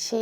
시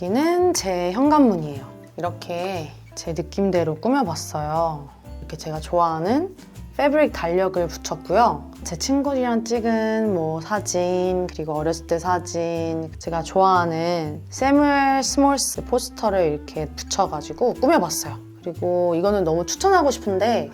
여기는 제 현관문이에요. 이렇게 제 느낌대로 꾸며봤어요. 이렇게 제가 좋아하는 패브릭 달력을 붙였고요. 제 친구들이랑 찍은 뭐 사진, 그리고 어렸을 때 사진, 제가 좋아하는 세물 스몰스 포스터를 이렇게 붙여가지고 꾸며봤어요. 그리고 이거는 너무 추천하고 싶은데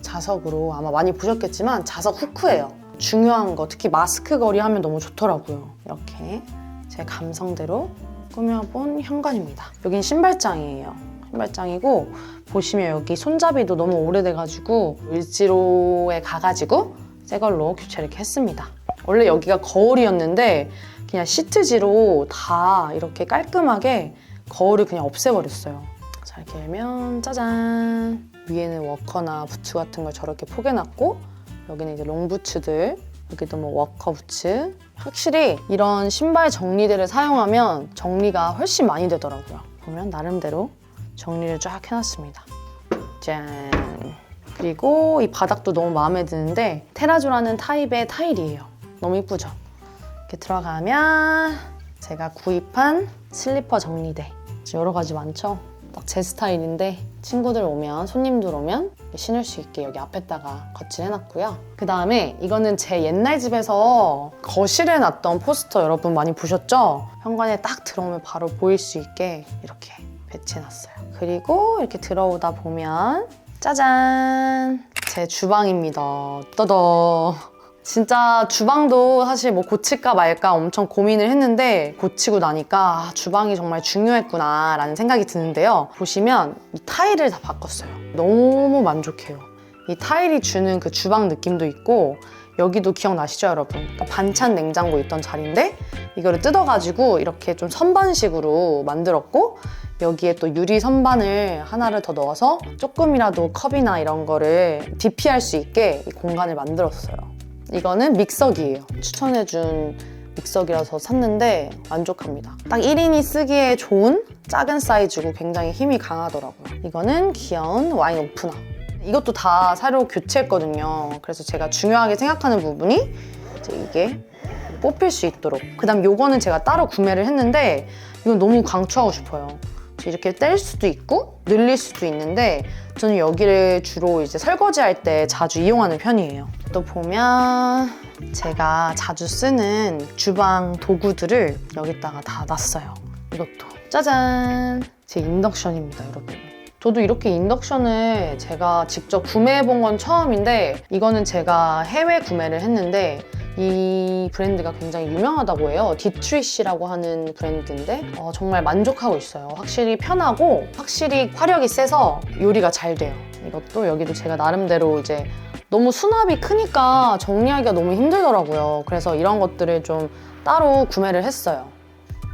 자석으로 아마 많이 보셨겠지만 자석 후크예요. 중요한 거 특히 마스크 거리 하면 너무 좋더라고요. 이렇게 제 감성대로 꾸며본 현관입니다. 여긴 신발장이에요. 신발장이고 보시면 여기 손잡이도 너무 오래돼가지고 을지로에 가가지고 새 걸로 교체를 이렇게 했습니다. 원래 여기가 거울이었는데 그냥 시트지로 다 이렇게 깔끔하게 거울을 그냥 없애버렸어요. 자 이렇게 열면 짜잔 위에는 워커나 부츠 같은 걸 저렇게 포개놨고 여기는 이제 롱부츠들 여기도 뭐 워커 부츠 확실히 이런 신발 정리대를 사용하면 정리가 훨씬 많이 되더라고요. 보면 나름대로 정리를 쫙 해놨습니다. 짠. 그리고 이 바닥도 너무 마음에 드는데 테라조라는 타입의 타일이에요. 너무 이쁘죠? 이렇게 들어가면 제가 구입한 슬리퍼 정리대. 여러 가지 많죠 딱 제 스타일인데 친구들 오면 손님들 오면 신을 수 있게 여기 앞에다가 거치해놨고요. 그 다음에 이거는 제 옛날 집에서 거실에 놨던 포스터 여러분 많이 보셨죠? 현관에 딱 들어오면 바로 보일 수 있게 이렇게 배치해놨어요. 그리고 이렇게 들어오다 보면 짜잔! 제 주방입니다. 떠더. 진짜 주방도 사실 뭐 고칠까 말까 엄청 고민을 했는데 고치고 나니까 아, 주방이 정말 중요했구나 라는 생각이 드는데요. 보시면 이 타일을 다 바꿨어요. 너무 만족해요. 이 타일이 주는 그 주방 느낌도 있고 여기도 기억나시죠 여러분? 그러니까 반찬 냉장고 있던 자리인데 이거를 뜯어가지고 이렇게 좀 선반식으로 만들었고 여기에 또 유리 선반을 하나를 더 넣어서 조금이라도 컵이나 이런 거를 DP할 수 있게 이 공간을 만들었어요. 이거는 믹서기예요. 추천해준 믹서기라서 샀는데 만족합니다. 딱 1인이 쓰기에 좋은 작은 사이즈고 굉장히 힘이 강하더라고요. 이거는 귀여운 와인 오프너. 이것도 다 사료 교체했거든요. 그래서 제가 중요하게 생각하는 부분이 이게 뽑힐 수 있도록. 그 다음 요거는 제가 따로 구매를 했는데 이건 너무 강추하고 싶어요. 이렇게 뗄 수도 있고 늘릴 수도 있는데 저는 여기를 주로 이제 설거지할 때 자주 이용하는 편이에요. 또 보면 제가 자주 쓰는 주방 도구들을 여기다가 다 놨어요. 이것도 짜잔 제 인덕션입니다, 여러분. 저도 이렇게 인덕션을 제가 직접 구매해 본 건 처음인데 이거는 제가 해외 구매를 했는데 이 브랜드가 굉장히 유명하다고 해요. 디트리시라고 하는 브랜드인데 어, 정말 만족하고 있어요. 확실히 편하고 확실히 화력이 세서 요리가 잘 돼요. 이것도 여기도 제가 나름대로 이제 너무 수납이 크니까 정리하기가 너무 힘들더라고요. 그래서 이런 것들을 좀 따로 구매를 했어요.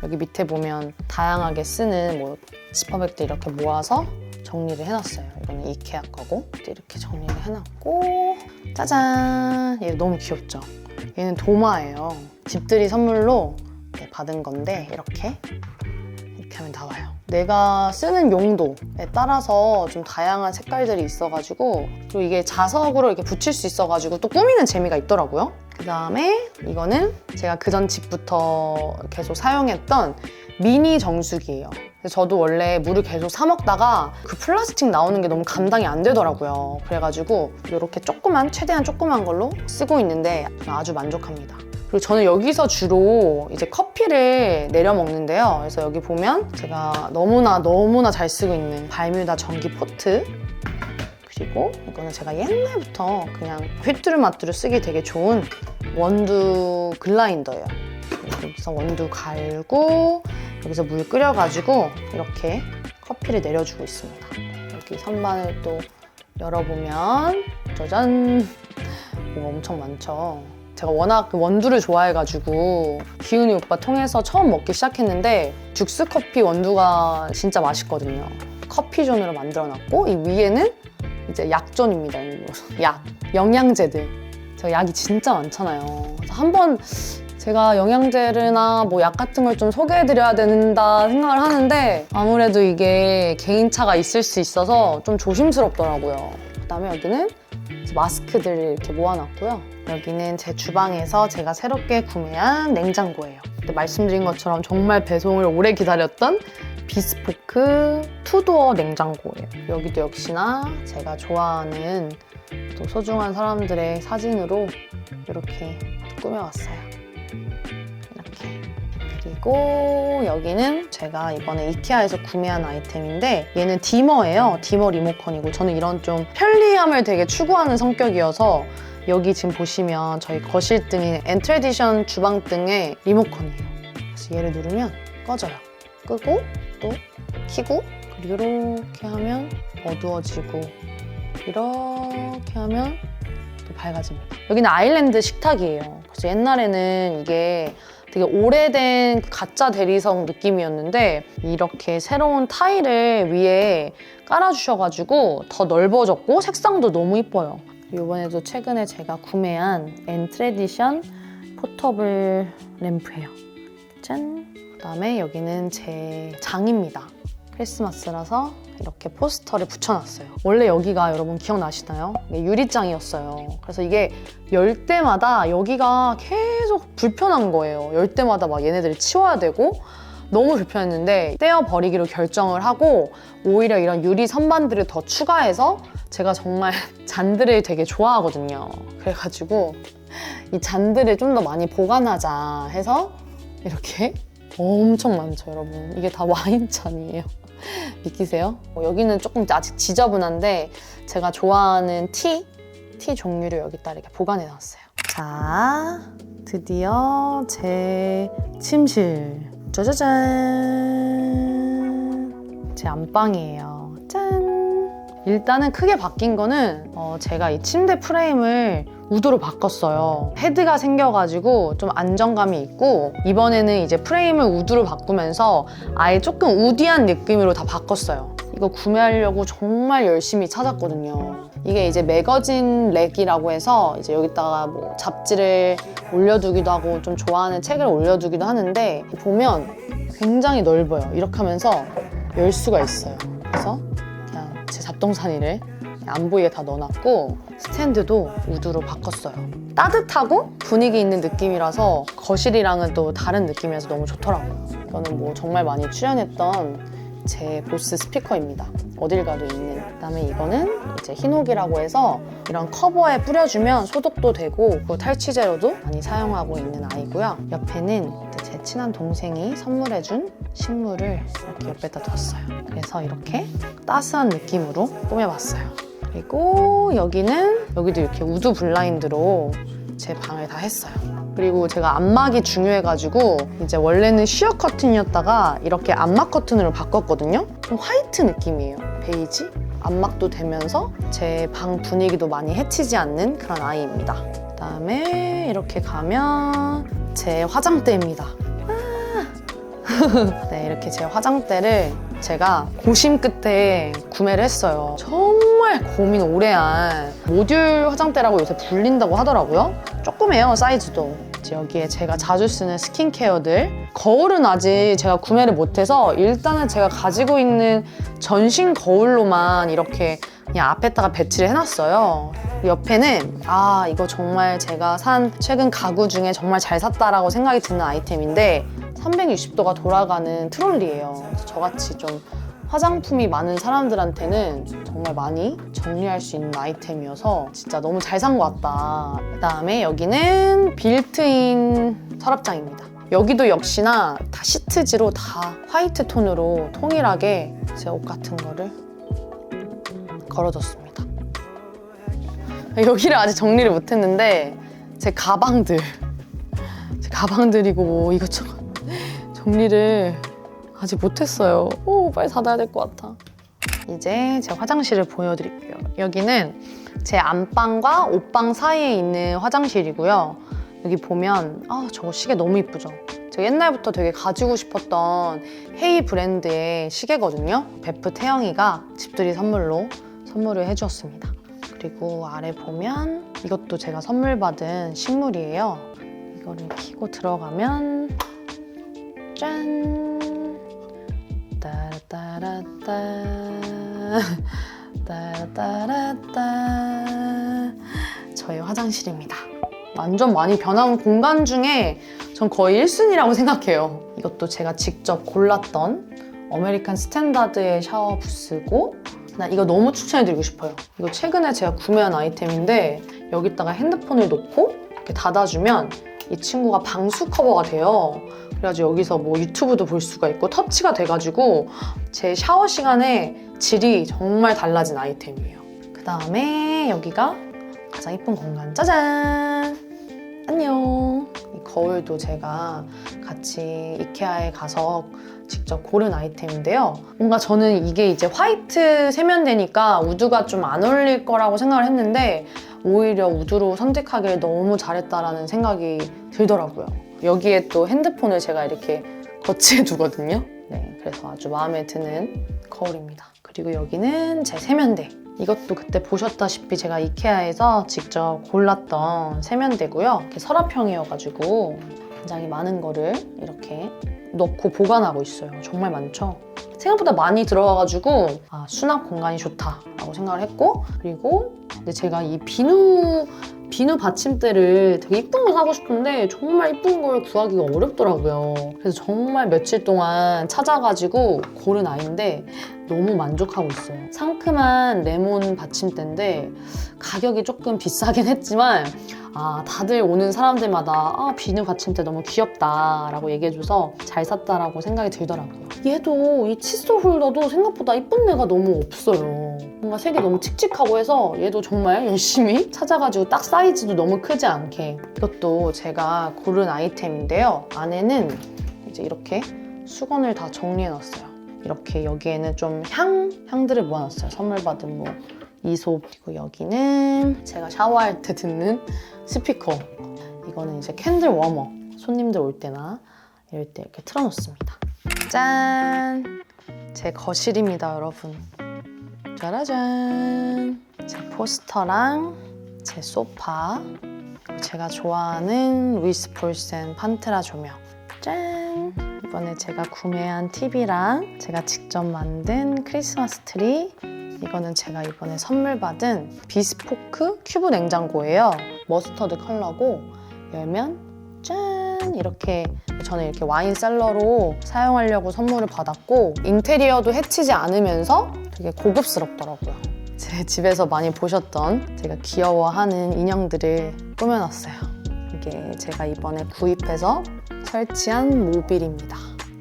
여기 밑에 보면 다양하게 쓰는 뭐 지퍼백들 이렇게 모아서 정리를 해놨어요. 이거는 이케아 거고 또 이렇게 정리를 해놨고 짜잔 얘 너무 귀엽죠? 얘는 도마예요. 집들이 선물로 네, 받은 건데 이렇게 이렇게 하면 나와요. 내가 쓰는 용도에 따라서 좀 다양한 색깔들이 있어가지고 그리고 이게 자석으로 이렇게 붙일 수 있어가지고 또 꾸미는 재미가 있더라고요. 그 다음에 이거는 제가 그전 집부터 계속 사용했던 미니 정수기예요. 저도 원래 물을 계속 사 먹다가 그 플라스틱 나오는 게 너무 감당이 안 되더라고요. 그래가지고 이렇게 조그만 최대한 조그만 걸로 쓰고 있는데 아주 만족합니다. 그리고 저는 여기서 주로 이제 커피를 내려 먹는데요. 그래서 여기 보면 제가 너무나 너무나 잘 쓰고 있는 발뮤다 전기 포트 그리고 이거는 제가 옛날부터 그냥 휘뚜루마뚜루 쓰기 되게 좋은 원두 글라인더예요. 여기서 원두 갈고 여기서 물 끓여가지고 이렇게 커피를 내려주고 있습니다. 여기 선반을 또 열어보면 짜잔! 뭐가 엄청 많죠. 제가 워낙 그 원두를 좋아해가지고 기훈이 오빠 통해서 처음 먹기 시작했는데 죽스 커피 원두가 진짜 맛있거든요. 커피존으로 만들어놨고 이 위에는 이제 약존입니다. 약, 영양제들. 제가 약이 진짜 많잖아요. 한번 제가 영양제나 뭐 약 같은 걸 좀 소개해드려야 된다 생각을 하는데 아무래도 이게 개인차가 있을 수 있어서 좀 조심스럽더라고요. 그다음에 여기는 이제 마스크들을 이렇게 모아놨고요. 여기는 제 주방에서 제가 새롭게 구매한 냉장고예요. 말씀드린 것처럼 정말 배송을 오래 기다렸던 비스포크 투도어 냉장고예요. 여기도 역시나 제가 좋아하는 또 소중한 사람들의 사진으로 이렇게 꾸며왔어요. 그리고 여기는 제가 이번에 이케아에서 구매한 아이템인데 얘는 디머예요. 디머 리모컨이고 저는 이런 좀 편리함을 되게 추구하는 성격이어서 여기 지금 보시면 저희 거실 등인 엔트레디션 주방 등의 리모컨이에요. 그래서 얘를 누르면 꺼져요. 끄고 또 켜고 그리고 이렇게 하면 어두워지고 이렇게 하면 또 밝아집니다. 여기는 아일랜드 식탁이에요. 그래서 옛날에는 이게 되게 오래된 그 가짜 대리석 느낌이었는데 이렇게 새로운 타일을 위에 깔아주셔가지고 더 넓어졌고 색상도 너무 이뻐요. 이번에도 최근에 제가 구매한 엔트레디션 포터블 램프예요. 짠! 그다음에 여기는 제 장입니다. 크리스마스라서 이렇게 포스터를 붙여놨어요. 원래 여기가 여러분 기억나시나요? 유리장이었어요. 그래서 이게 열 때마다 여기가 계속 불편한 거예요. 열 때마다 막 얘네들을 치워야 되고 너무 불편했는데 떼어버리기로 결정을 하고 오히려 이런 유리 선반들을 더 추가해서 제가 정말 잔들을 되게 좋아하거든요. 그래가지고 이 잔들을 좀 더 많이 보관하자 해서 이렇게 엄청 많죠, 여러분. 이게 다 와인잔이에요. 믿기세요? 어, 여기는 조금 아직 지저분한데 제가 좋아하는 티, 티 종류를 여기다 이렇게 보관해 놨어요. 자, 드디어 제 침실. 짜자잔. 제 안방이에요. 짠. 일단은 크게 바뀐 거는 어, 제가 이 침대 프레임을 우드로 바꿨어요. 헤드가 생겨가지고 좀 안정감이 있고 이번에는 이제 프레임을 우드로 바꾸면서 아예 조금 우디한 느낌으로 다 바꿨어요. 이거 구매하려고 정말 열심히 찾았거든요. 이게 이제 매거진 렉이라고 해서 이제 여기다가 뭐 잡지를 올려두기도 하고 좀 좋아하는 책을 올려두기도 하는데 보면 굉장히 넓어요. 이렇게 하면서 열 수가 있어요. 그래서 그냥 제 잡동사니를 안 보이게 다 넣어놨고 스탠드도 우드로 바꿨어요. 따뜻하고 분위기 있는 느낌이라서 거실이랑은 또 다른 느낌이라서 너무 좋더라고요. 이거는 뭐 정말 많이 출연했던 제 보스 스피커입니다. 어딜 가도 있는. 그다음에 이거는 이제 흰옥이라고 해서 이런 커버에 뿌려주면 소독도 되고 그 탈취제로도 많이 사용하고 있는 아이고요. 옆에는 제 친한 동생이 선물해준 식물을 이렇게 옆에다 뒀어요. 그래서 이렇게 따스한 느낌으로 꾸며봤어요. 그리고 여기는 여기도 이렇게 우드 블라인드로 제 방을 다 했어요. 그리고 제가 안막이 중요해가지고 이제 원래는 쉬어 커튼이었다가 이렇게 안막 커튼으로 바꿨거든요. 좀 화이트 느낌이에요. 베이지? 안막도 되면서 제 방 분위기도 많이 해치지 않는 그런 아이입니다. 그다음에 이렇게 가면 제 화장대입니다. 아. 네, 이렇게 제 화장대를 제가 고심 끝에 구매를 했어요. 정말 고민 오래 한 모듈 화장대라고 요새 불린다고 하더라고요. 조그매요, 사이즈도. 여기에 제가 자주 쓰는 스킨케어들. 거울은 아직 제가 구매를 못해서 일단은 제가 가지고 있는 전신 거울로만 이렇게 그냥 앞에다가 배치를 해놨어요. 옆에는 아 이거 정말 제가 산 최근 가구 중에 정말 잘 샀다라고 생각이 드는 아이템인데 360도가 돌아가는 트롤리예요. 저같이 좀 화장품이 많은 사람들한테는 정말 많이 정리할 수 있는 아이템이어서 진짜 너무 잘 산 것 같다. 그 다음에 여기는 빌트인 서랍장입니다. 여기도 역시나 다 시트지로 다 화이트 톤으로 통일하게 제 옷 같은 거를 걸어뒀습니다. 여기를 아직 정리를 못했는데 제 가방들, 제 가방들이고 뭐 이것저것 정리를 아직 못했어요. 오, 빨리 닫아야 될 것 같아. 이제 제 화장실을 보여드릴게요. 여기는 제 안방과 옷방 사이에 있는 화장실이고요. 여기 보면 아 저거 시계 너무 이쁘죠? 제가 옛날부터 되게 가지고 싶었던 헤이 브랜드의 시계거든요. 베프 태영이가 집들이 선물로 선물을 해주었습니다. 그리고 아래 보면 이것도 제가 선물 받은 식물이에요. 이거를 키고 들어가면 짠! 따라따라따 따라따라따 저의 화장실입니다. 완전 많이 변한 공간 중에 전 거의 1순위라고 생각해요. 이것도 제가 직접 골랐던 아메리칸 스탠다드의 샤워 부스고 나 이거 너무 추천해드리고 싶어요. 이거 최근에 제가 구매한 아이템인데 여기다가 핸드폰을 놓고 이렇게 닫아주면 이 친구가 방수 커버가 돼요. 그래가지고 여기서 뭐 유튜브도 볼 수가 있고 터치가 돼가지고 제 샤워 시간에 질이 정말 달라진 아이템이에요. 그 다음에 여기가 가장 이쁜 공간 짜잔! 안녕! 이 거울도 제가 같이 이케아에 가서 직접 고른 아이템인데요. 뭔가 저는 이게 이제 화이트 세면대니까 우드가 좀 안 어울릴 거라고 생각을 했는데 오히려 우드로 선택하길 너무 잘했다라는 생각이 들더라고요. 여기에 또 핸드폰을 제가 이렇게 거치해 두거든요. 네, 그래서 아주 마음에 드는 거울입니다. 그리고 여기는 제 세면대. 이것도 그때 보셨다시피 제가 이케아에서 직접 골랐던 세면대고요. 이렇게 서랍형이어가지고 굉장히 많은 거를 이렇게 넣고 보관하고 있어요. 정말 많죠? 생각보다 많이 들어가가지고 아, 수납 공간이 좋다라고 생각을 했고 그리고 근데 제가 이 비누 비누 받침대를 되게 이쁜 거 사고 싶은데 정말 이쁜 걸 구하기가 어렵더라고요. 그래서 정말 며칠 동안 찾아가지고 고른 아이인데 너무 만족하고 있어요. 상큼한 레몬 받침대인데 가격이 조금 비싸긴 했지만 아, 다들 오는 사람들마다 아, 비누 받침대 너무 귀엽다라고 얘기해줘서 잘 샀다라고 생각이 들더라고요. 얘도 이 칫솔 홀더도 생각보다 이쁜 애가 너무 없어요. 뭔가 색이 너무 칙칙하고 해서 얘도 정말 열심히 찾아가지고 딱 사이즈도 너무 크지 않게 이것도 제가 고른 아이템인데요. 안에는 이제 이렇게 수건을 다 정리해놨어요. 이렇게 여기에는 좀 향, 향들을 모아놨어요. 선물 받은 뭐 이솝 그리고 여기는 제가 샤워할 때 듣는 스피커. 이거는 이제 캔들 워머. 손님들 올 때나 이럴 때 이렇게 틀어놓습니다. 짠! 제 거실입니다 여러분. 짜라잔! 제 포스터랑 제 소파. 제가 좋아하는 루이스 폴센 판테라 조명. 짠! 이번에 제가 구매한 TV랑 제가 직접 만든 크리스마스 트리. 이거는 제가 이번에 선물 받은 비스포크 큐브 냉장고예요. 머스터드 컬러고 열면 짠 이렇게 저는 이렇게 와인 셀러로 사용하려고 선물을 받았고 인테리어도 해치지 않으면서 되게 고급스럽더라고요. 제 집에서 많이 보셨던 제가 귀여워하는 인형들을 꾸며놨어요. 이게 제가 이번에 구입해서 설치한 모빌입니다.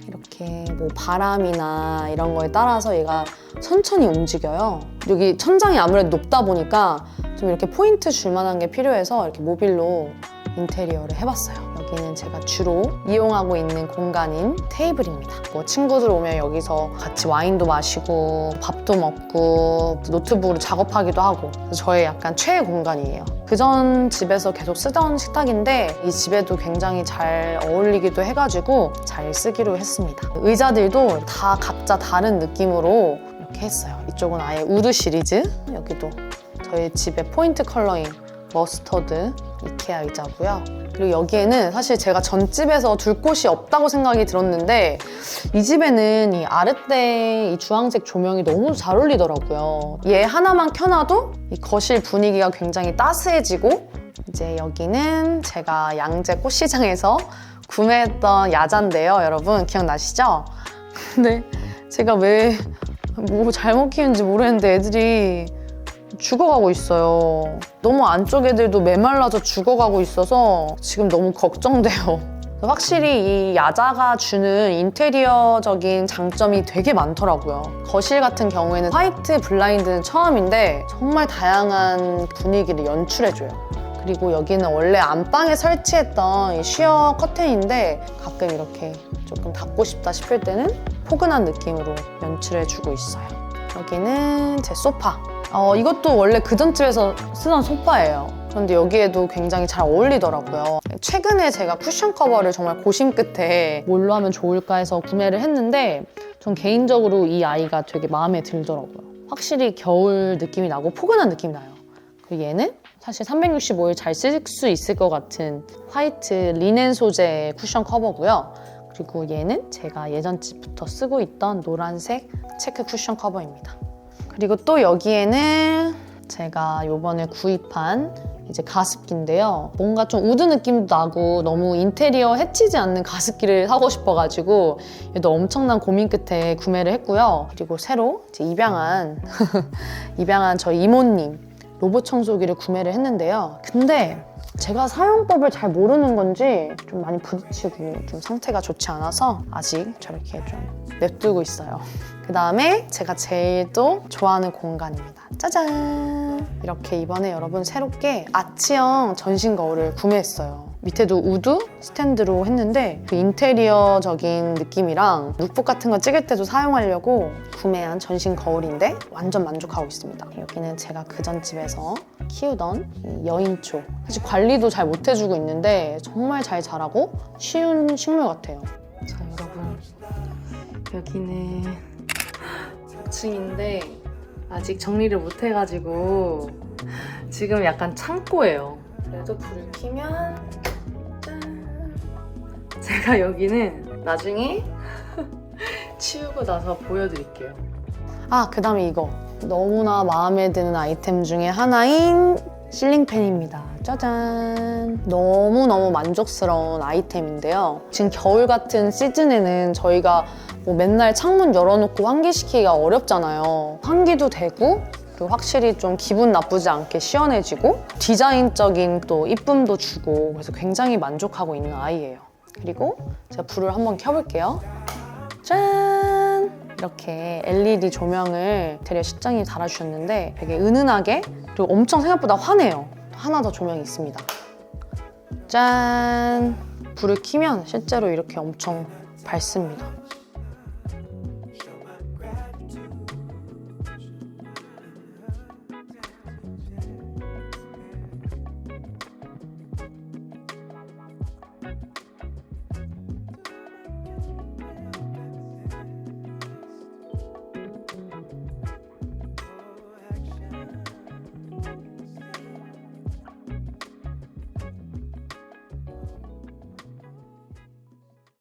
이렇게 뭐 바람이나 이런 거에 따라서 얘가 천천히 움직여요. 여기 천장이 아무래도 높다 보니까 좀 이렇게 포인트 줄 만한 게 필요해서 이렇게 모빌로 인테리어를 해봤어요. 여기는 제가 주로 이용하고 있는 공간인 테이블입니다. 뭐 친구들 오면 여기서 같이 와인도 마시고 밥도 먹고 노트북으로 작업하기도 하고 저의 약간 최애 공간이에요. 그전 집에서 계속 쓰던 식탁인데 이 집에도 굉장히 잘 어울리기도 해가지고 잘 쓰기로 했습니다. 의자들도 다 각자 다른 느낌으로 이렇게 했어요. 이쪽은 아예 우드 시리즈 여기도 저희 집의 포인트 컬러인 머스터드 이케아 의자고요. 그리고 여기에는 사실 제가 전집에서 둘 곳이 없다고 생각이 들었는데 이 집에는 이 아르떼 이 주황색 조명이 너무 잘 어울리더라고요. 얘 하나만 켜놔도 이 거실 분위기가 굉장히 따스해지고 이제 여기는 제가 양재 꽃시장에서 구매했던 야자인데요. 여러분 기억나시죠? 근데 제가 왜 뭐 잘못 키운지 모르겠는데 애들이 죽어가고 있어요. 너무 안쪽 애들도 메말라서 죽어가고 있어서 지금 너무 걱정돼요. 확실히 이 야자가 주는 인테리어적인 장점이 되게 많더라고요. 거실 같은 경우에는 화이트 블라인드는 처음인데 정말 다양한 분위기를 연출해줘요. 그리고 여기는 원래 안방에 설치했던 이 쉬어 커튼인데 가끔 이렇게 조금 닫고 싶다 싶을 때는 포근한 느낌으로 연출해주고 있어요. 여기는 제 소파. 어, 이것도 원래 그 전 집에서 쓰던 소파예요. 그런데 여기에도 굉장히 잘 어울리더라고요. 최근에 제가 쿠션 커버를 정말 고심 끝에 뭘로 하면 좋을까 해서 구매를 했는데 전 개인적으로 이 아이가 되게 마음에 들더라고요. 확실히 겨울 느낌이 나고 포근한 느낌이 나요. 그리고 얘는 사실 365일 잘 쓸 수 있을 것 같은 화이트 리넨 소재의 쿠션 커버고요. 그리고 얘는 제가 예전 집부터 쓰고 있던 노란색 체크 쿠션 커버입니다. 그리고 또 여기에는 제가 요번에 구입한 이제 가습기인데요. 뭔가 좀 우드 느낌도 나고 너무 인테리어 해치지 않는 가습기를 사고 싶어가지고 얘도 엄청난 고민 끝에 구매를 했고요. 그리고 새로 입양한 입양한 저희 이모님 로봇 청소기를 구매를 했는데요. 근데 제가 사용법을 잘 모르는 건지 좀 많이 부딪히고 좀 상태가 좋지 않아서 아직 저렇게 좀 냅두고 있어요. 그 다음에 제가 제일 또 좋아하는 공간입니다. 짜잔! 이렇게 이번에 여러분 새롭게 아치형 전신 거울을 구매했어요. 밑에도 우드 스탠드로 했는데 그 인테리어적인 느낌이랑 룩북 같은 거 찍을 때도 사용하려고 구매한 전신 거울인데 완전 만족하고 있습니다. 여기는 제가 그전 집에서 키우던 이 여인초. 사실 관리도 잘 못 해주고 있는데 정말 잘 자라고 쉬운 식물 같아요. 자 여러분 여기는 6층인데 아직 정리를 못 해가지고 지금 약간 창고예요. 그래도 불을 켜면 짠. 제가 여기는 나중에 치우고 나서 보여드릴게요. 아, 그 다음에 이거. 너무나 마음에 드는 아이템 중에 하나인 실링팬입니다. 짜잔. 너무너무 만족스러운 아이템인데요. 지금 겨울 같은 시즌에는 저희가 뭐 맨날 창문 열어놓고 환기시키기가 어렵잖아요. 환기도 되고, 그리고 확실히 좀 기분 나쁘지 않게 시원해지고, 디자인적인 또 이쁨도 주고, 그래서 굉장히 만족하고 있는 아이예요. 그리고 제가 불을 한번 켜볼게요. 짠! 이렇게 LED 조명을 인테리어 실장님이 달아주셨는데 되게 은은하게 그리고 엄청 생각보다 환해요. 하나 더 조명이 있습니다. 짠! 불을 켜면 실제로 이렇게 엄청 밝습니다.